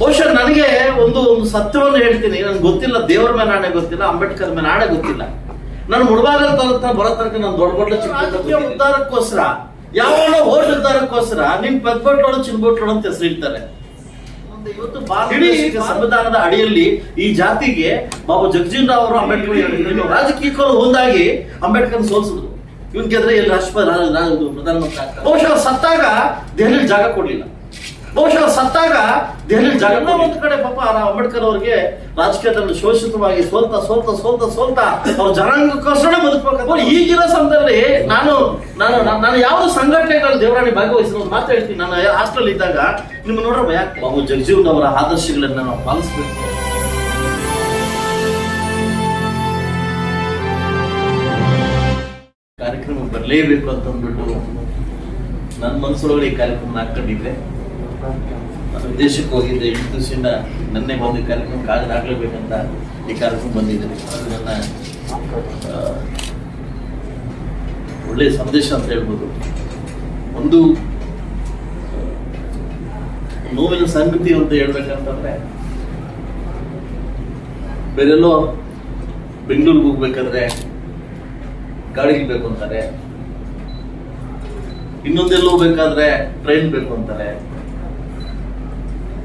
ಬಹುಶಃ ನನಗೆ ಒಂದು ಒಂದು ಸತ್ಯವನ್ನು ಹೇಳ್ತೀನಿ. ನನ್ಗೆ ಗೊತ್ತಿಲ್ಲ ದೇವರ ಮೇಲೆ ನಾಳೆ ಗೊತ್ತಿಲ್ಲ ಅಂಬೇಡ್ಕರ್ ಮೇಲೆ ನಾಳೆ ಗೊತ್ತಿಲ್ಲ. ನಾನು ಮುಳುಬಾಗಲ್ ತಲುಪ್ತಾ ಬರೋ ತನಕ ನಾನು ದೊಡ್ಡ ಚಿಕ್ಕ ಉದ್ದಾರಕ್ಕೋಸ್ಕರ ಯಾವನೋ ಹೋಟ್ ಉದ್ದಾರಕ್ಕೋಸ್ಕರ ನಿಮ್ ಪೆದ್ಬಟ್ಲೋಳು ಚಿನ್ಬಟ್ಲೋಳು ಅಂತ ಹೆಸರಿಡ್ತಾರೆ ಇವತ್ತು ಸಂವಿಧಾನದ ಅಡಿಯಲ್ಲಿ ಈ ಜಾತಿಗೆ ಬಾಬು ಜಗಜೀನ್ ರಾವ್ ಅವರು ಅಂಬೇಡ್ಕರ್ ರಾಜಕೀಯ ರಾಜಕೀಯಕ್ಕೂ ಒಂದಾಗಿ ಅಂಬೇಡ್ಕರ್ ಸೋಲ್ಸಿದ್ರು. ಇವನ್ ಗೆದ್ರೆ ಎಲ್ಲಿ ರಾಷ್ಟ್ರಪತಿ ಪ್ರಧಾನಮಂತ್ರಿ ಬಹುಶಃ ಸತ್ತಾಗ ದೆಹಲಿ ಜಾಗ ಕೊಡ್ಲಿಲ್ಲ. ಬಹುಶಃ ಸತ್ತಾಗ ದೆಹಲಿ ಜಗನ್ನ ಒಂದು ಕಡೆ ಪಾಪ ಅಂಬೇಡ್ಕರ್ ಅವರಿಗೆ ರಾಜಕೀಯದಲ್ಲಿ ಶೋಷಿತವಾಗಿ ಸೋಲ್ತಾ ಸೋಲ್ತಾ ಸೋಲ್ತಾ, ಸೋಲ್ತ ಅವ್ರ ಜನಾಂಗಕ್ಕೋಸ್ಕರ ಬದುಕಬೇಕು. ಈಗಿರೋ ಸಂದರ್ಭದಲ್ಲಿ ನಾನು ನಾನು, ನಾನು- ಯಾವ್ದು ಸಂಘಟನೆಗಳಲ್ಲಿ ದೇವರಾಣಿ ಭಾಗವಹಿಸಿದ ಮಾತು ಹೇಳ್ತೀನಿ. ನಾನು ಹಾಸ್ಟೆಲ್ ಇದ್ದಾಗ ನಿಮ್ಗೆ ನೋಡ್ರೆ ಆಗ್ತದೆ. ಬಾಬು ಜಗಜೀವನ್ ಅವರ ಆದರ್ಶಗಳನ್ನ ನಾವು ಪಾಲಿಸಬೇಕು. ಕಾರ್ಯಕ್ರಮ ಬರಲೇಬೇಕು ಅಂತ ಅಂದ್ಬಿಟ್ಟು ನನ್ನ ಮನಸ್ಸೊಳಗಡೆ ಈ ಕಾರ್ಯಕ್ರಮ ಹಾಕೊಂಡಿದ್ದೆ ನಾನು ವಿದೇಶಕ್ಕೆ ಹೋಗಿದ್ದ ಎಂಟು ದಿವಸದಿಂದ ನನ್ನೇ ಬಂದು ಕಾರ್ಯಕ್ರಮಕ್ಕೆ ಕಾರ್ಯಕ್ರಮ ಹಾಜರಾಗಲೇಬೇಕಂತ ಈ ಕಾರ್ಯಕ್ರಮ ಬಂದಿದ್ದೀನಿ ಅದು ನನ್ನ ಒಳ್ಳೆಯ ಸಂದೇಶ ಅಂತ ಹೇಳ್ಬೋದು. ಒಂದು ನೋವಿನ ಸಂಗತಿ ಅಂತ ಹೇಳ್ಬೇಕಂತಂದ್ರೆ, ಬೇರೆಲ್ಲೋ ಬೆಂಗಳೂರಿಗೆ ಹೋಗ್ಬೇಕಾದ್ರೆ ಗಾಡಿಗೆ ಬೇಕು ಅಂತಾರೆ ಇನ್ನೊಂದೆಲ್ಲೋ ಬೇಕಾದ್ರೆ ಟ್ರೈನ್ ಬೇಕು ಅಂತಾರೆ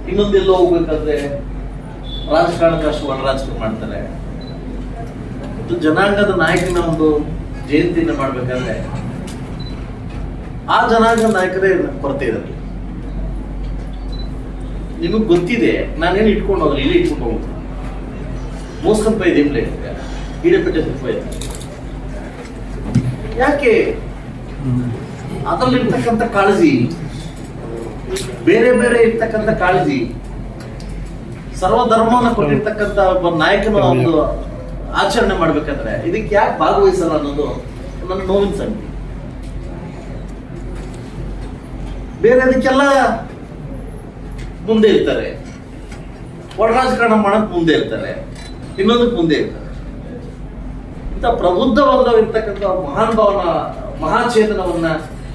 ಇನ್ನೊಂದೆಲ್ಲ ಹೋಗ್ಬೇಕಾದ್ರೆ ರಾಜಕಾರಣಕ್ಕೆ ಅಷ್ಟು ರಾಜಕೀಯ ಮಾಡ್ತಾರೆ. ಮತ್ತು ಜನಾಂಗದ ನಾಯಕನ ಒಂದು ಜಯಂತಿಯನ್ನು ಮಾಡ್ಬೇಕಾದ್ರೆ ಆ ಜನಾಂಗದ ನಾಯಕರೇ ಕೊರತೆ ಇರಲಿ ನಿಮಗೆ ಗೊತ್ತಿದೆ ನಾನೇನು ಇಟ್ಕೊಂಡು ಹೋಗಲಿ ಇಲ್ಲಿ ಇಟ್ಕೊಂಡು ಹೋಗ್ತೀನಿ ಮೋಸ್ಕಂಪ ಇದೆ ಇಲ್ಲೇ ಹಿಡಪೆಟ್ಟೆ ತುಪ್ಪ ಇದೆ. ಯಾಕೆ? ಅದರಲ್ಲಿರ್ತಕ್ಕಂಥ ಕಾಳಜಿ ಬೇರೆ ಬೇರೆ ಇರ್ತಕ್ಕಂಥ ಕಾಳಜಿ ಸರ್ವಧರ್ಮವನ್ನು ಕೊಟ್ಟಿರ್ತಕ್ಕಂಥ ಒಬ್ಬ ನಾಯಕನ ಒಂದು ಆಚರಣೆ ಮಾಡ್ಬೇಕಂದ್ರೆ ಇದಕ್ಕೆ ಯಾಕೆ ಭಾಗವಹಿಸಲ್ಲ ಅನ್ನೋದು ನನ್ನ ನೋವಿನ ಸಂಗತಿ. ಬೇರೆ ಅದಕ್ಕೆಲ್ಲ ಮುಂದೆ ಇರ್ತಾರೆ. ಒಳ ರಾಜಕಾರಣ ಮಾಡಕ್ ಮುಂದೆ ಇರ್ತಾರೆ. ಇನ್ನೊಂದಕ್ಕೆ ಮುಂದೆ ಇರ್ತಾರೆ. ಇಂಥ ಪ್ರಬುದ್ಧ ವರ್ಗವಿರ್ತಕ್ಕಂಥ ಮಹಾನ್ ಭಾವನ ಮಹಾಚೇತನವನ್ನ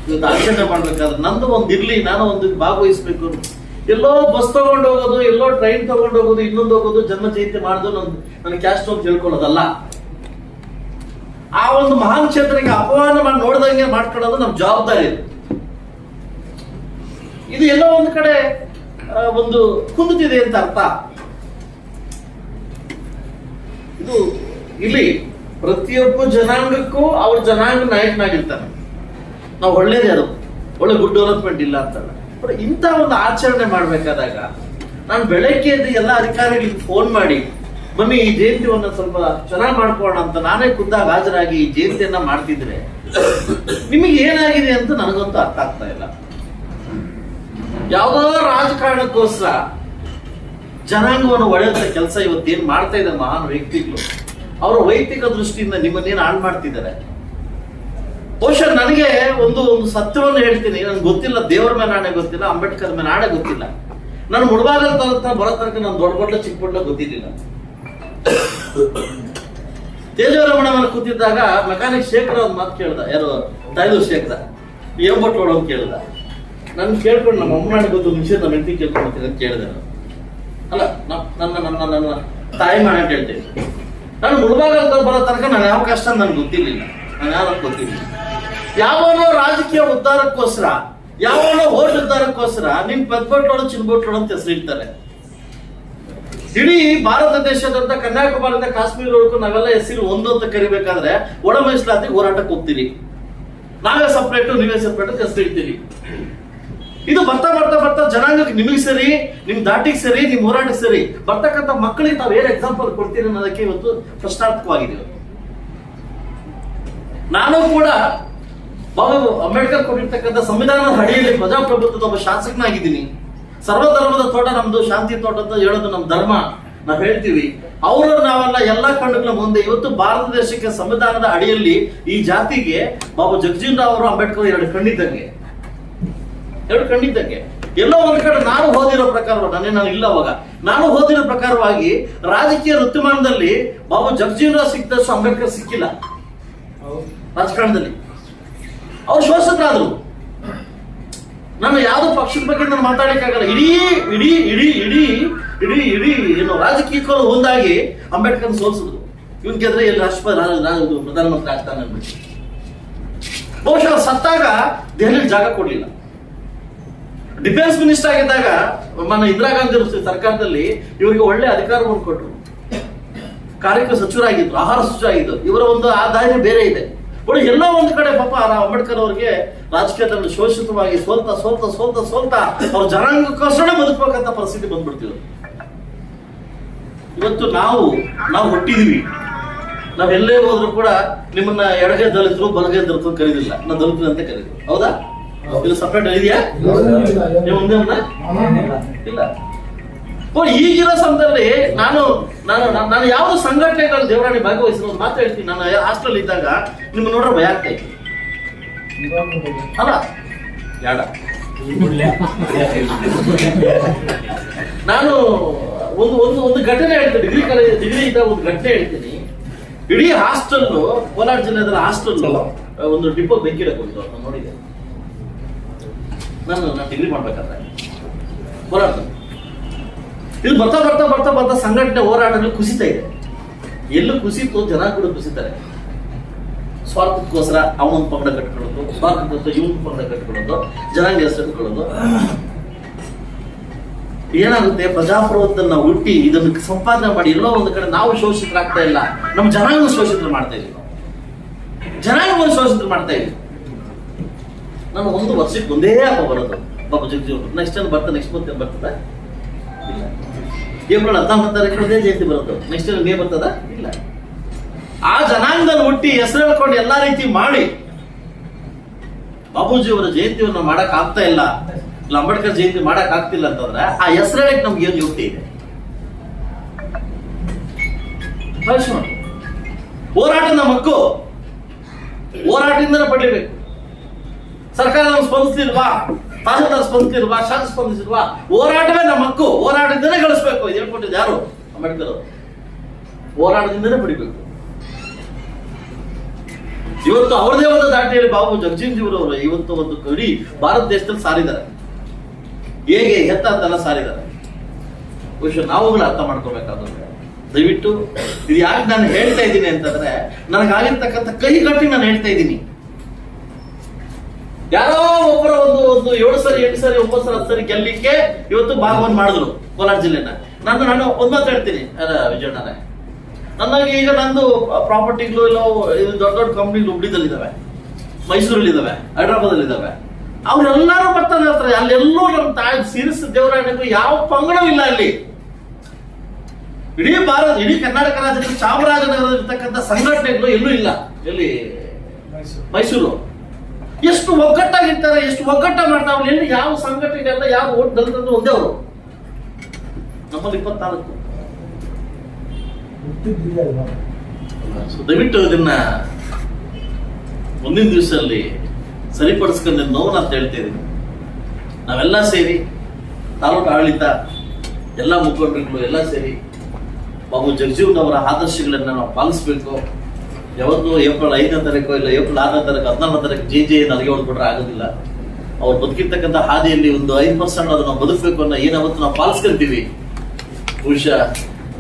ಇವತ್ತು ಆಚರಣೆ ಮಾಡ್ಬೇಕಾದ್ರೆ ನಂದು ಒಂದು ಇರ್ಲಿ, ನಾನು ಒಂದು ಭಾಗವಹಿಸ್ಬೇಕು ಎಲ್ಲೋ ಬಸ್ ತಗೊಂಡು ಹೋಗೋದು, ಎಲ್ಲೋ ಟ್ರೈನ್ ತಗೊಂಡು ಹೋಗೋದು, ಇನ್ನೊಂದು ಹೋಗೋದು, ಜನ್ಮ ಜಯಂತಿ ಮಾಡೋದು ನನ್ ನನ್ನ ಕ್ಯಾಸ್ಟ್ ಅಂತ ತಿಳ್ಕೊಳ್ಳೋದಲ್ಲ. ಆ ಒಂದು ಮಹಾನ್ ಕ್ಷೇತ್ರಕ್ಕೆ ಅಪಮಾನ ಮಾಡಿ ನೋಡ್ದಂಗೆ ಮಾಡ್ಕೊಳ್ಳೋದು ನಮ್ಮ ಜವಾಬ್ದಾರಿ ಇದು. ಇದು ಎಲ್ಲೋ ಒಂದು ಕಡೆ ಒಂದು ಕುಂದುತ್ತಿದೆ ಅಂತ ಅರ್ಥ. ಇದು ಇಲ್ಲಿ ಪ್ರತಿಯೊಬ್ಬ ಜನಾಂಗಕ್ಕೂ ಅವ್ರ ಜನಾಂಗ ನಾಯಕನಾಗಿರ್ತಾನೆ ನಾವು ಒಳ್ಳೇದೇ ಅದು. ಒಳ್ಳೆ ಗುಡ್ ಡೆವಲಪ್ಮೆಂಟ್ ಇಲ್ಲ ಅಂತಲ್ಲ. ಬಟ್ ಇಂಥ ಒಂದು ಆಚರಣೆ ಮಾಡ್ಬೇಕಾದಾಗ ನಾನು ಬೆಳಗ್ಗೆ ಎಲ್ಲ ಅಧಿಕಾರಿಗಳಿಗೆ ಫೋನ್ ಮಾಡಿ, ಮಮ್ಮಿ, ಈ ಜಯಂತಿವನ್ನ ಸ್ವಲ್ಪ ಚೆನ್ನಾಗಿ ಮಾಡ್ಕೋಣ ಅಂತ ನಾನೇ ಖುದ್ದಾಗಿ ಹಾಜರಾಗಿ ಈ ಜಯಂತಿಯನ್ನ ಮಾಡ್ತಿದ್ರೆ ನಿಮಗೆ ಏನಾಗಿದೆ ಅಂತ ನನಗಂತೂ ಅರ್ಥ ಆಗ್ತಾ ಇಲ್ಲ. ಯಾವುದೋ ರಾಜಕಾರಣಕ್ಕೋಸ್ಕರ ಜನಾಂಗವನ್ನು ಒಡೆದ ಕೆಲಸ ಇವತ್ತೇನ್ ಮಾಡ್ತಾ ಇದೆ ಮಹಾನ್ ವ್ಯಕ್ತಿಗಳು. ಅವರ ವೈಯಕ್ತಿಕ ದೃಷ್ಟಿಯಿಂದ ನಿಮ್ಮನ್ನೇನು ಹಾಳು ಮಾಡ್ತಿದ್ದಾರೆ? ಬಹುಶಃ ನನಗೆ ಒಂದು ಒಂದು ಸತ್ಯವನ್ನು ಹೇಳ್ತೀನಿ. ನನ್ಗೆ ಗೊತ್ತಿಲ್ಲ, ದೇವರ ಮೇಲೆ ಆಣೆ ಗೊತ್ತಿಲ್ಲ, ಅಂಬೇಡ್ಕರ್ ಮೇಲೆ ನಾಳೆ ಗೊತ್ತಿಲ್ಲ. ನಾನು ತಲುಪ್ತಾ ಬರೋ ತನಕ ನಾನು ದೊಡ್ಡ ಚಿಕ್ಕ ಬಡ್ಲ ಗೊತ್ತಿದ್ದಿಲ್ಲ. ತೇಜವರಮಣ ಮನೆ ಕೂತಿದ್ದಾಗ ಮೆಕಾನಿಕ್ ಶೇಖರ್ ಒಂದು ಮಾತು ಕೇಳ್ದ. ಯಾರು? ತಾಯ್ದು ಶೇಖರ. ಏನ್ ಬಟ್ ಅಂತ ಕೇಳ್ದ. ನನ್ ಕೇಳ್ಕೊಂಡು ನಮ್ಮ ಅಮ್ಮ ನನಗೆ ಗೊತ್ತು ನಿಮಿಷ ನಮ್ಮ ಹೆಂಡತಿ ಕೇಳ್ಕೊಂಡು ಅಂತ ಕೇಳಿದೆ ನಾನು. ಅಲ್ಲ ನನ್ನ ನನ್ನ ನನ್ನ ತಾಯಿ ಮಾಡ ಹೇಳ್ತೀನಿ ನಾನು ಮುಳುಬಾಗ ಬರೋ ತನಕ ನಾನು ಯಾವ ಕಷ್ಟ ನನ್ಗೆ ಗೊತ್ತಿರ್ಲಿಲ್ಲ. ನಾನು ಯಾರು ಗೊತ್ತಿರ್ಲಿಲ್ಲ. ಯಾವನೋ ರಾಜಕೀಯ ಉದ್ಧಾರಕ್ಕೋಸ್ಕರ, ಯಾವನೋ ಓಟ್ ಉದ್ಧಾರಕ್ಕೋಸ್ಕರ ನಿಮ್ ಪೆದ್ಬಟ್ಲೋಳು ಚಿನ್ಬಟ್ಲೋಳು ಅಂತ ಹೆಸರಿಡ್ತಾರೆ. ಇಡೀ ಭಾರತ ದೇಶದಂತ ಕನ್ಯಾಕುಮಾರಿಯಿಂದ ಕಾಶ್ಮೀರವರೆಗೂ ನಾವೆಲ್ಲ ಹೆಸರು ಒಂದು ಅಂತ ಕರಿಬೇಕಾದ್ರೆ ಒಳ ಮೀಸಲಾತಿ ಹೋರಾಟಕ್ಕೆ ಹೋಗ್ತೀರಿ. ನಾವೇ ಸಪ್ರೇಟ್ ನೀವೇ ಸಪ್ರೇಟ್ ಹೆಸರಿಡ್ತೀರಿ. ಇದು ಬರ್ತಾ ಬರ್ತಾ ಬರ್ತಾ ಜನಾಂಗಕ್ಕೆ ನಿಮಗೆ ಸರಿ, ನಿಮ್ ದಾಟಿಗೆ ಸರಿ, ನಿಮ್ ಹೋರಾಟಕ್ಕೆ ಸರಿ, ಬರ್ತಕ್ಕಂಥ ಮಕ್ಕಳಿಗೆ ತಾವು ಏನ್ ಎಕ್ಸಾಂಪಲ್ ಕೊಡ್ತೀರಿ ಅನ್ನೋದಕ್ಕೆ ಇವತ್ತು ಪ್ರಶ್ನಾರ್ಥಕವಾಗಿದೆ. ನಾನು ಕೂಡ ಬಾಬಾ ಅಂಬೇಡ್ಕರ್ ಕೊಟ್ಟಿರ್ತಕ್ಕಂಥ ಸಂವಿಧಾನದ ಅಡಿಯಲ್ಲಿ ಪ್ರಜಾಪ್ರಭುತ್ವದ ಒಬ್ಬ ಶಾಸಕನಾಗಿದ್ದೀನಿ. ಸರ್ವಧರ್ಮದ ತೋಟ ನಮ್ದು ಶಾಂತಿ ತೋಟ ಅಂತ ಹೇಳೋದು ನಮ್ಮ ಧರ್ಮ. ನಾವು ಹೇಳ್ತೀವಿ. ಅವರು ನಾವೆಲ್ಲ ಎಲ್ಲಾ ಕಣ್ಣುಗಳ ಮುಂದೆ ಇವತ್ತು ಭಾರತ ದೇಶಕ್ಕೆ ಸಂವಿಧಾನದ ಅಡಿಯಲ್ಲಿ ಈ ಜಾತಿಗೆ ಬಾಬು ಜಗಜೀವನ್ ರಾವ್ ಅವರು ಅಂಬೇಡ್ಕರ್ ಎರಡು ಕಣ್ಣಿದ್ದಂಗೆ. ಎರಡು ಕಣ್ಣಿದ್ದಂಗೆ. ಎಲ್ಲೋ ಒಂದ್ ಕಡೆ ನಾನು ಓದಿರೋ ಪ್ರಕಾರ ನಾನೇ ನಾನು ಇಲ್ಲ ಅವಾಗ. ನಾನು ಓದಿರೋ ಪ್ರಕಾರವಾಗಿ ರಾಜಕೀಯ ಋತುಮಾನದಲ್ಲಿ ಬಾಬು ಜಗಜೀವನ್ ರಾವ್ ಸಿಕ್ಕಿದಷ್ಟು ಅಂಬೇಡ್ಕರ್ ಸಿಕ್ಕಿಲ್ಲ. ರಾಜಕಾರಣದಲ್ಲಿ. ಅವ್ರು ಶೋಷಕರಾದ್ರು ನಾನು ಯಾವ್ದು ಪಕ್ಷದ ಬಗ್ಗೆ ನಾನು ಮಾತಾಡಕ್ಕಾಗಲ್ಲ ಇಡೀ ಇಡೀ ಇಡೀ ಇಡೀ ಇಡೀ ಇಡೀ ಏನು ರಾಜಕೀಯಕ್ಕೂ ಒಂದಾಗಿ ಅಂಬೇಡ್ಕರ್ ಸೋಲ್ಸಿದ್ರು. ಇವನ್ ಗೆದ್ರೆ ಎಲ್ಲಿ ರಾಷ್ಟ್ರಪತಿ ಪ್ರಧಾನಮಂತ್ರಿ ಆಗ್ತಾನೆ ಬಹುಶಃ ಸತ್ತಾಗ ದೆಹಲಿ ಜಾಗ ಕೊಡ್ಲಿಲ್ಲ. ಡಿಫೆನ್ಸ್ ಮಿನಿಸ್ಟರ್ ಆಗಿದ್ದಾಗ ಮನ ಇಂದಿರಾ ಗಾಂಧಿ ಸರ್ಕಾರದಲ್ಲಿ ಇವರಿಗೆ ಒಳ್ಳೆ ಅಧಿಕಾರವನ್ನು ಕೊಟ್ಟರು. ಕಾರ್ಯಕ್ರಮ ಸಚಿವರಾಗಿದ್ರು, ಆಹಾರ ಸಚಿವರಾಗಿದ್ರು ಇವರ ಒಂದು ಆದಾಯ ಬೇರೆ ಇದೆ. ಬಟ್ ಎಲ್ಲೋ ಒಂದು ಕಡೆ ಪಾಪ ರಾ- ಅಂಬೇಡ್ಕರ್ ಅವ್ರಿಗೆ ರಾಜಕೀಯದಲ್ಲಿ ಶೋಷಿತವಾಗಿ ಸೋಲ್ತಾ ಸೋಲ್ತಾ ಸೋಲ್ತಾ ಸೋಲ್ತಾ ಅವ್ರ ಜನಾಂಗಕ್ಕೋಸ್ಕರ ಬದುಕಬೇಕಂತ ಪರಿಸ್ಥಿತಿ ಬಂದ್ಬಿಡ್ತಿದ್ರು ಇವತ್ತು ನಾವು ನಾವು ಹುಟ್ಟಿದೀವಿ. ನಾವ್ ಎಲ್ಲೇ ಹೋದ್ರು ಕೂಡ ನಿಮ್ಮನ್ನ ಎಡಗೈ ದಲಿತರು ಬಲಗೈ ದಲಿತರು ಕರೀದಿಲ್ಲ. ನಾನು ದಲಿತರು ಅಂತ ಕರೀದಿಲ್ಲ. ಹೌದಾ? ಇದು ಸಪ್ರೇಟ್ ಇದೆಯಾ? ನೀವು? ಇಲ್ಲ. ಈಗಿರೋ ಸಂದರ್ಭದಲ್ಲಿ ನಾನು ನಾನು ನಾನು- ಯಾವ ಸಂಘಟನೆಗಳಲ್ಲಿ ದೇವರಾಣಿ ಭಾಗವಹಿಸಿದ ಒಂದು ಮಾತು ಹೇಳ್ತೀನಿ. ನಾನು ಹಾಸ್ಟೆಲ್ ಇದ್ದಾಗ ನಿಮ್ಗೆ ನೋಡ್ರೆ ಭಯ ಆಗ್ತಾ ಇತ್ತು. ಅಲ್ಲ? ಯಾಡ? ನಾನು ಒಂದು ಒಂದು ಒಂದು ಘಟನೆ ಹೇಳ್ತೀನಿ. ಡಿಗ್ರಿ ಕಾಲೇಜ್ ಡಿಗ್ರಿ ಇದ್ದ ಒಂದು ಘಟನೆ ಹೇಳ್ತೀನಿ. ಇಡೀ ಹಾಸ್ಟೆಲ್ ಕೋಲಾರ ಜಿಲ್ಲೆಯ ಹಾಸ್ಟೆಲ್ ಒಂದು ಡಿಪೋ ಬೆಂಕಿ ನಾನು ನೋಡಿದೆ. ನಾನು ನಾನು ಡಿಗ್ರಿ ಮಾಡ್ಬೇಕಾದ್ರೆ. ಕೋಲಾರದಲ್ಲಿ ಇದು ಬರ್ತಾ ಬರ್ತಾ ಬರ್ತಾ ಬರ್ತಾ ಸಂಘಟನೆ ಹೋರಾಟಗಳು ಕುಸಿತ ಇದೆ. ಎಲ್ಲೂ ಕುಸಿತು ಜನ ಕೂಡ ಕುಸಿತಾರೆ. ಸ್ವಾರ್ಥಕ್ಕೋಸ್ಕರ ಅವನ ಪಂಗಡ ಕಟ್ಕೊಳ್ಳೋದು, ಸ್ವಾರ್ಥಕ್ಕೋಸ್ಕರ ಇವನ್ ಪಂಗಡ ಕಟ್ಕೊಳ್ಳೋದು, ಜನಾಂಗ ಹೆಸರು ಇಟ್ಕೊಳ್ಳೋದು. ಏನಾಗುತ್ತೆ, ಪ್ರಜಾಪ್ರಭುತ್ವನ ಹುಟ್ಟಿ ಇದನ್ನು ಸಂಪಾದನೆ ಮಾಡಿ ಎಲ್ಲೋ ಒಂದು ಕಡೆ ನಾವು ಶೋಷಿತರಾಗ್ತಾ ಇಲ್ಲ. ನಮ್ಮ ಜನಾಂಗ ಶೋಷಿತರು ಮಾಡ್ತಾ ಇದೀವಿ. ಜನಾಂಗವನ್ನು ಶೋಷಿತರು ಮಾಡ್ತಾ ಇದೀವಿ ನಾನು ಒಂದು ವರ್ಷಕ್ಕೆ ಒಂದೇ ಹಬ್ಬ ಬರೋದು. ಬಾಬಾ ಜಗಜೀವ್ ನೆಕ್ಸ್ಟ್ ಏನು ಬರ್ತದೆ ನೆಕ್ಸ್ಟ್ ಮಂತ್ ಬರ್ತದೆ? ಇಲ್ಲ. ಏಪ್ರಿಲ್ ಹದಿನಾಲ್ಕು ತಾರೀಕು ಅದೇ ಜಯಂತಿ ಬರುತ್ತೆ. ನೆಕ್ಸ್ಟ್ ಮೇ ಬರ್ತದ? ಇಲ್ಲ. ಆ ಜನಾಂಗದಲ್ಲಿ ಹುಟ್ಟಿ ಹೆಸರು ಹೇಳ್ಕೊಂಡು ಎಲ್ಲಾ ರೀತಿ ಮಾಡಿ ಬಾಬೂಜಿ ಅವರ ಜಯಂತಿಯನ್ನು ಮಾಡಕ್ ಆಗ್ತಾ ಇಲ್ಲ. ಇಲ್ಲ, ಅಂಬೇಡ್ಕರ್ ಜಯಂತಿ ಮಾಡಕ್ ಆಗ್ತಿಲ್ಲ ಅಂತಂದ್ರೆ ಆ ಹೆಸರು ಹೇಳಕ್ ನಮ್ಗೆ ಏನ್ ಯುಕ್ತಿ ಇದೆ. ಹೋರಾಟ ನಮ್ಮ ಹಕ್ಕು ಹೋರಾಟದಿಂದನೇ ಪಡಿಬೇಕು ಸರ್ಕಾರ ನಮ್ಗೆ ಸ್ಪಂದಿಸ್ತಿಲ್ವಾ ತಹಸೀಲ್ದಾರ್ ಸ್ಪಂದಿಸಿರುವ ಶಾಸಕ ಸ್ಪಂದಿಸಿರುವ ಹೋರಾಟವೇ ನಮ್ಮ ಹಕ್ಕು. ಹೋರಾಟದಿಂದಲೇ ಗಳಿಸ್ಬೇಕು. ಇದು ಹೇಳ್ಕೊಟ್ಟಿದ್ದು ಯಾರು? ಅಂಬೇಡ್ಕರ್ ಹೋರಾಟದಿಂದಲೇ ಪಡಿಬೇಕು. ಇವತ್ತು ಅವ್ರದೇ ಒಂದು ದಾಟಿಯಲ್ಲಿ ಬಾಬು ಜಗಜೀವನವರು ಇವತ್ತು ಒಂದು ಇಡೀ ಭಾರತ ದೇಶದಲ್ಲಿ ಸಾರಿದ್ದಾರೆ. ಹೇಗೆ ಎತ್ತ ಅಂತೆಲ್ಲ ಸಾರಿದ್ದಾರೆ. ಬಹುಶಃ ನಾವುಗಳು ಅರ್ಥ ಮಾಡ್ಕೋಬೇಕಾದ್ರೆ ದಯವಿಟ್ಟು ಇದು ಯಾಕೆ ನಾನು ಹೇಳ್ತಾ ಇದ್ದೀನಿ ಅಂತಂದ್ರೆ, ನನಗಾಗಿರ್ತಕ್ಕಂಥ ಕೈ ಕಟ್ಟಿ ನಾನು ಹೇಳ್ತಾ ಇದ್ದೀನಿ. ಯಾರೋ ಒಬ್ಬರ ಒಂದು ಒಂದು ಏಳು ಸರಿ ಎಂಟು ಸರಿ ಒಂಬತ್ತು ಸರಿ ಹತ್ತು ಸರಿ ಗೆಲ್ಲಿಕ್ಕೆ ಇವತ್ತು ಭಾಗವನ್ನು ಮಾಡಿದ್ರು ಕೋಲಾರ ಜಿಲ್ಲೆನ. ನಾನು ನಾನು ಒಂದ್ ಮಾತು ಹೇಳ್ತೀನಿ ವಿಜಯಣ್ಣನೇ. ನನಗೆ ಈಗ ನಂದು ಪ್ರಾಪರ್ಟಿಗಳು ಇಲ್ಲ ದೊಡ್ಡ ದೊಡ್ಡ ಕಂಪ್ನಿಗಳು ಹುಬ್ಳಿದಲ್ಲಿದ್ದಾವೆ ಮೈಸೂರಲ್ಲಿ ಇದಾವೆ ಅವ್ರೆಲ್ಲರೂ ಬರ್ತಾ ಇರ್ತಾರೆ ಅಲ್ಲೆಲ್ಲೂ ನಮ್ಮ ತಾಯಿ ಸಿರಿಸ್ ದೇವರಾಣಿಗೂ ಯಾವ ಪಂಗಡವೂ ಇಲ್ಲ ಅಲ್ಲಿ. ಇಡೀ ಭಾರತ ಇಡೀ ಕರ್ನಾಟಕ ರಾಜ್ಯದಲ್ಲಿ ಚಾಮರಾಜನಗರದಲ್ಲಿ ಇರ್ತಕ್ಕಂಥ ಸಂಘಟನೆಗಳು ಎಲ್ಲೂ ಇಲ್ಲ. ಎಲ್ಲಿ? ಮೈಸೂರು. ಎಷ್ಟು ಒಗ್ಗಟ್ಟಾಗಿರ್ತಾರೆ, ಎಷ್ಟು ಒಗ್ಗಟ್ಟ ಮಾಡ್ತಾವೆ ಎಲ್ಲಿ ಯಾವ ಸಂಘಟನೆ ಎಲ್ಲ ಯಾವ ಓಟ್ ದಲಿತರು ಒಂದೇ ಅವರು. ನಮ್ಮಲ್ಲಿ ಇಪ್ಪತ್ನಾಲ್ಕು. ದಯವಿಟ್ಟು ಇದನ್ನ ಮುಂದಿನ ದಿವಸದಲ್ಲಿ ಸರಿಪಡಿಸ್ಕೊಂಡು ನೋವು ಅಂತ ಹೇಳ್ತೇವೆ ನಾವೆಲ್ಲ ಸೇರಿ, ತಾಲೂಕು ಆಡಳಿತ, ಎಲ್ಲ ಮುಖಂಡರುಗಳು ಎಲ್ಲ ಸೇರಿ ಬಾಬು ಅವರ ಆದರ್ಶಗಳನ್ನ ನಾವು ಪಾಲಿಸ್ಬೇಕು. ಯಾವತ್ತು ಏಪ್ರಿಲ್ ಐದನೇ ತಾರೀಕು ಇಲ್ಲ ಏಪ್ರಿಲ್ ಆರನೇ ತಾರೀಕು, ಹದಿನಾಲ್ಕನೇ ತಾರೀಕು ಜೆ ಜೆ ನಲಗೆ ಹೊಡ್ಬಿಟ್ರೆ ಆಗೋದಿಲ್ಲ. ಅವ್ರು ಬದುಕಿರ್ತಕ್ಕಂಥ ಹಾದಿಯಲ್ಲಿ ಒಂದು ಐದು ಪರ್ಸೆಂಟ್ ಅದನ್ನು ಬದುಕಬೇಕು ಅನ್ನೋ ಏನಾವತ್ತು ನಾವು ಪಾಲಿಸ್ಕೊಂತೀವಿ. ಬಹುಶಃ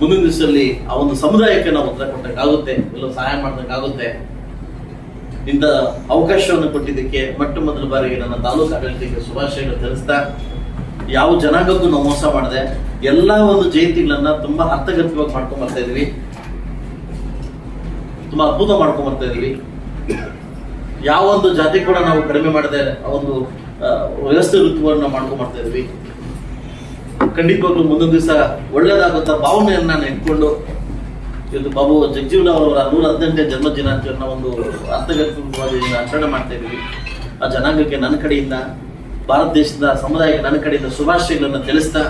ಮುಂದಿನ ದಿವಸದಲ್ಲಿ ಆ ಒಂದು ಸಮುದಾಯಕ್ಕೆ ನಾವು ಉತ್ತರ ಕೊಟ್ಟಕ್ಕಾಗುತ್ತೆ ಎಲ್ಲ ಸಹಾಯ ಮಾಡೋದಕ್ಕಾಗುತ್ತೆ ಇಂಥ ಅವಕಾಶವನ್ನು ಕೊಟ್ಟಿದ್ದಕ್ಕೆ ಮೊಟ್ಟ ಮೊದಲ ಬಾರಿಗೆ ನನ್ನ ತಾಲೂಕು ಆಡಳಿತಕ್ಕೆ ಶುಭಾಶಯಗಳು ತಿಳಿಸ್ತಾ, ಯಾವ ಜನಾಂಗಕ್ಕೂ ನಾವು ಮೋಸ ಮಾಡದೆ ಎಲ್ಲ ಒಂದು ಜಯಂತಿಗಳನ್ನ ತುಂಬಾ ಅರ್ಥಗತವಾಗಿ ಮಾಡ್ಕೊಂಡ್ ಬರ್ತಾ ಇದೀವಿ ತುಂಬಾ ಅದ್ಭುತ ಮಾಡ್ಕೊಂಡ್ ಬರ್ತಾ ಇದೀವಿ ಯಾವ ಒಂದು ಜಾತಿ ಕೂಡ ನಾವು ಕಡಿಮೆ ಮಾಡದೆ ಆ ಒಂದು ವ್ಯವಸ್ಥೆ ಋತುವನ್ನು ಮಾಡ್ಕೊಂಡ್ ಬರ್ತಾ ಇದೀವಿ ಖಂಡಿತವಾಗ್ಲೂ ಮುಂದೊಂದು ದಿವಸ ಒಳ್ಳೇದಾಗುತ್ತ ಭಾವನೆಯನ್ನ ನಾನು ಇಟ್ಕೊಂಡು ಇವತ್ತು ಬಾಬು ಜಗಜೀವನ ಅವರ ನೂರ ಹದಿನೆಂಟನೇ ಜನ್ಮ ಒಂದು ಅರ್ಥಗರ್ಭಿತವಾಗಿ ಆಚರಣೆ ಮಾಡ್ತಾ ಇದ್ದೀವಿ. ಆ ಜನಾಂಗಕ್ಕೆ ನನ್ನ ಕಡೆಯಿಂದ, ಭಾರತ ದೇಶದ ಸಮುದಾಯಕ್ಕೆ ನನ್ನ ಕಡೆಯಿಂದ ಶುಭಾಶಯಗಳನ್ನು ತಿಳಿಸ್ತಾ,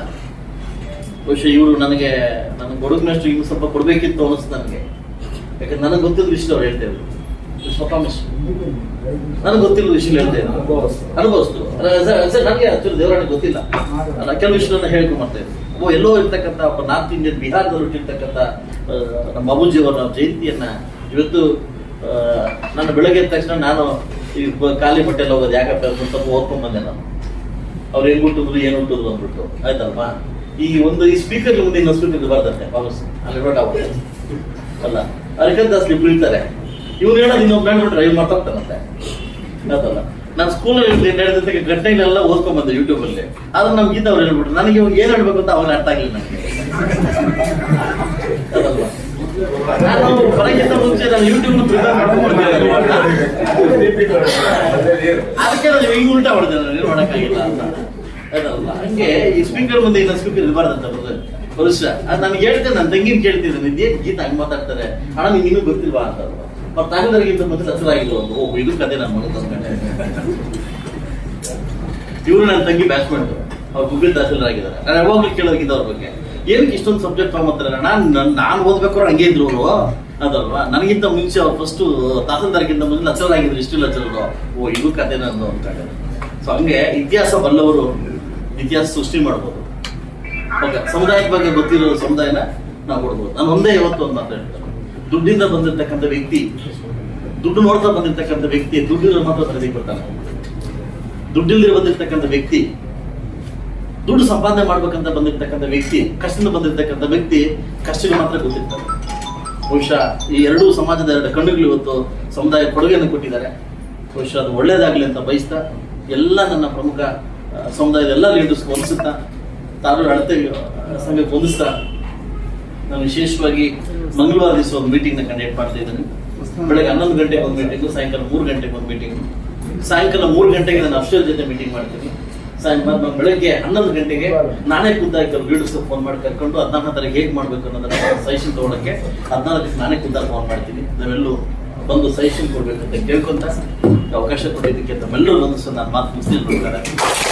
ಬಹುಶಃ ಇವರು ನನಗೆ, ನನ್ನ ಕೊಡುಗಿನಷ್ಟು ಇನ್ನು ಸ್ವಲ್ಪ ಕೊಡಬೇಕಿತ್ತು ಅನಿಸ್ತು ನನಗೆ. ಯಾಕಂದ್ರೆ ನನಗೆ ಗೊತ್ತಿಲ್ಲ ವಿಷಯ ಅವ್ರು ಹೇಳ್ತೇವೆ ಇದ್ರು. ಸ್ವಲ್ಪ ನನಗೆ ಗೊತ್ತಿಲ್ಲ ವಿಷಯ ಹೇಳ್ತಾ ಇದ್ರು. ಅನುಭವಿಸ್ತು. ಸರ್ ನನಗೆ ಆಕ್ಚುಲಿ ದೇವರಾಣಿ ಗೊತ್ತಿಲ್ಲ. ಅಲ್ಲ ಕೆಲವು ವಿಷಯಗಳನ್ನ ಹೇಳ್ಕೊಂಡು ಮಾಡ್ತಾ ಓ ಒಬ್ಬ ಎಲ್ಲೋ ಇರ್ತಕ್ಕಂಥ ಒಬ್ಬ ನಾರ್ತ್ ಇಂಡಿಯನ್ ಬಿಹಾರದಲ್ಲಿ ಹುಟ್ಟಿರ್ತಕ್ಕಂಥ ನಮ್ಮ ಅಬುಜಿಯವರ ಅವರ ಜಯಂತಿಯನ್ನ ಇವತ್ತು ನನ್ನ ನಾನು ಬೆಳಗ್ಗೆ ಎದ್ದ ತಕ್ಷಣ ನಾನು ಈ ಖಾಲಿ ಬಟ್ಟೆಲ್ಲ ಹೋಗೋದು ಯಾಕಪ್ಪ ಅಂತ ಸ್ವಲ್ಪ ಓದ್ಕೊಂಡ್ ಬಂದೆ ನಾನು. ಅವ್ರು ಏನ್ ಹುಟ್ಟಿದ್ರು ಏನು ಹುಟ್ಟಿದ್ರು ಅಂದ್ಬಿಟ್ಟು. ಆಯ್ತಲ್ವಾ? ಈ ಒಂದು ಈ ಸ್ಪೀಕರ್ ಮುಂದೆ ಇನ್ನೊಂದು ಸ್ಪೀಕರ್ ಬರ್ದಂತೆ ವಾಪಸ್ ಅಲ್ಲಿ ಅಲ್ಲ. ಅದಕ್ಕಂತ ಸ್ಲಿಪ್ ಬೀಳ್ತಾರೆ ಇವ್ರು ಹೇಳೋದು ಇನ್ನೊಬ್ಬ ಹೇಳ್ಬಿಟ್ರೆ ಇವ್ರು ಮಾತಾಡ್ತಾನಂತೆ ಅದಲ್ಲ ನಾನು ಸ್ಕೂಲಲ್ಲಿ ನಡೆದಂತೆ ಘಟನೆಗಳೆಲ್ಲ ಓದ್ಕೊಂಡ್ ಬಂದೆ ಯೂಟ್ಯೂಬ್ ಅಲ್ಲಿ. ಆದ್ರೆ ನಮ್ ಗೀತ ಅವ್ರು ಹೇಳ್ಬಿಟ್ರು, ನನಗೆ ಇವಾಗ ಏನ್ ಹೇಳ್ಬೇಕು ಅಂತ ಅವಾಗ ಅರ್ಥ ಆಗಿಲ್ಲ ನನಗೆ ಅದಲ್ವಾ ನಾನು ಬರೋಕ್ಕಿಂತ ಮುಂಚೆ ನಾನು ಯೂಟ್ಯೂಬ್ ಪ್ರಿಪೇರ್ ಮಾಡ್ಕೊಂಡು ಅದಕ್ಕೆ ನಾನು ಹಿಂಗ್ ಉಲ್ಟಾ ಹೊಡೆದೆ ನಾನು, ಏನು ಮಾಡೋಕ್ಕಾಗಿಲ್ಲ ಅಂತ. ಅದಲ್ಲ ಹಂಗೆ ಈ ಸ್ಪೀಕರ್ ಮುಂದೆ ಇನ್ನೊಂದು ಸ್ಪೀಕರ್ ಇರಬಾರ್ದಂತ ವರ್ಷ ಅದು ನನಗೆ ಹೇಳ್ತೇನೆ ನನ್ನ ತಂಗಿನ ಕೇಳ್ತಿದ್ದೆ ನಿದ್ದೆ ಗೀತ ಹಂಗೆ ಮಾತಾಡ್ತಾರೆ? ಅಣ್ಣ ನಿಂಗೆ ಇನ್ನೂ ಗೊತ್ತಿಲ್ವಾ ಅಂತ ಅವ್ರು. ತಾಗದರಿಗಿಂತ ಮೊದಲು ಹಸಿರಾಗಿಲ್ಲ ಒಂದು ಓ ಇದು ಕತೆ ನಾನು ಮಗ ತಂದ್ಕೊಂಡೆ ಇವರು ನನ್ನ ತಂಗಿ ಬ್ಯಾಟ್ಸ್ಮನ್. ಅವ್ರು ಗುಗ್ಗಿಲ್ ತಹಸೀಲ್ದಾರ್ ಆಗಿದ್ದಾರೆ. ನಾನು ಯಾವಾಗಲೂ ಕೇಳೋದಕ್ಕಿಂತ ಅವ್ರ ಬಗ್ಗೆ. ಏನಕ್ಕೆ ಇಷ್ಟೊಂದು ಸಬ್ಜೆಕ್ಟ್ ತಗೊಂಬತ್ತಾರೆ? ನಾನು ನಾನು ಓದ್ಬೇಕಾದ್ರೆ ಹಂಗೆ ಇದ್ರು ಅವರು? ಅದಲ್ವಾ ನನಗಿಂತ ಮುಂಚೆ ಅವ್ರು ಫಸ್ಟ್ ತಹಸೀಲ್ದಾರ್ಗಿಂತ ಮೊದಲು ಆಗಿದ್ರು ಇಷ್ಟು ಹಚ್ಚರದು ಓ ಇದು ಕತೆ ನಂದು ಅಂತ ಸೊ ಹಂಗೆ ಇತಿಹಾಸ ಬಲ್ಲವರು ಇತಿಹಾಸ ಸೃಷ್ಟಿ ಮಾಡ್ಬೋದು. ಸಮುದಾಯದ ಬಗ್ಗೆ ಗೊತ್ತಿರೋ ಸಮುದಾಯನ ನಾವು ಕೊಡ್ಬೋದು ನಾನು ಒಂದೇ ಇವತ್ತು ಒಂದು ಮಾತಾಡ್ತೇನೆ. ದುಡ್ಡಿಂದ ಬಂದಿರತಕ್ಕಂಥ ವ್ಯಕ್ತಿ, ದುಡ್ಡು ನೋಡ್ತಾ ಬಂದಿರತಕ್ಕಂಥ ವ್ಯಕ್ತಿ ದುಡ್ಡಿರೋ ಮಾತ್ರ ಖರೀದಿ ಕೊಡ್ತಾನೆ ದುಡ್ಡಿಲ್ಲದೆ ಬಂದಿರತಕ್ಕಂಥ ವ್ಯಕ್ತಿ, ದುಡ್ಡು ಸಂಪಾದನೆ ಮಾಡ್ಬೇಕಂತ ಬಂದಿರತಕ್ಕಂಥ ವ್ಯಕ್ತಿ, ಕಷ್ಟದಿಂದ ಬಂದಿರತಕ್ಕಂಥ ವ್ಯಕ್ತಿ, ಕಷ್ಟಕ್ಕೆ ಮಾತ್ರ ಗೊತ್ತಿರ್ತಾರೆ ಬಹುಶಃ ಈ ಎರಡೂ ಸಮಾಜದ ಎರಡು ಕಣ್ಣುಗಳು ಇವತ್ತು ಸಮುದಾಯ ಕೊಡುಗೆಯನ್ನು ಕೊಟ್ಟಿದ್ದಾರೆ. ಬಹುಶಃ ಅದು ಒಳ್ಳೇದಾಗಲಿ ಅಂತ ಬಯಸ್ತಾ ಎಲ್ಲ ನನ್ನ ಪ್ರಮುಖ ಸಮುದಾಯದ ಎಲ್ಲ ಲೀಡರ್ಸ್ ಹೊಂದಿಸುತ್ತಾ ತಾಲೂರು ಅಳತೆ ಸಂಘ ಹೊಂದಿಸ್ತಾ ನಾನು ವಿಶೇಷವಾಗಿ ಮಂಗಳವಾರ ದಿವಸ ಒಂದು ಮೀಟಿಂಗ್ನ ಕಂಡಕ್ಟ್ ಮಾಡ್ತಾ ಇದ್ದೇನೆ. ಬೆಳಗ್ಗೆ ಹನ್ನೊಂದು ಗಂಟೆಗೆ ಒಂದು ಮೀಟಿಂಗು ಸಾಯಂಕಾಲ ಮೂರು ಗಂಟೆಗೆ ಒಂದು ಮೀಟಿಂಗ್ ಸಾಯಂಕಾಲ ಮೂರು ಗಂಟೆಗೆ ನಾನು ಅಫ್ಸರ್ ಜೊತೆ ಮೀಟಿಂಗ್ ಮಾಡ್ತೀನಿ. ಸಾಯಂಕಾಲ ಬೆಳಗ್ಗೆ ಹನ್ನೊಂದು ಗಂಟೆಗೆ ನಾನೇ ಖುದ್ದಾಗಿ ಕೆಲವು ಫೋನ್ ಮಾಡಿ ಕರ್ಕೊಂಡು ಹದಿನಾಲ್ಕು ತಾರೀಕು ಹೇಗೆ ಮಾಡ್ಬೇಕು ಅನ್ನೋದನ್ನ ಸಜೆಷನ್ ತಗೊಳಕ್ಕೆ ಹದಿನಾಲ್ಕಕ್ಕೆ ನಾನೇ ಖುದ್ದಾಗಿ ಫೋನ್ ಮಾಡ್ತೀನಿ. ನಾವೆಲ್ಲೂ ಬಂದು ಸಜೆಷನ್ ಕೊಡ್ಬೇಕಂತ ಕೇಳ್ಕೊಂತ ಅವಕಾಶ ಕೊಟ್ಟಿದ್ದಕ್ಕೆ ತಮ್ಮೆಲ್ಲರೂ ಬಂದು ನಾನು ಮಾತು ಮುಗಿಸ್ತೀನಿ.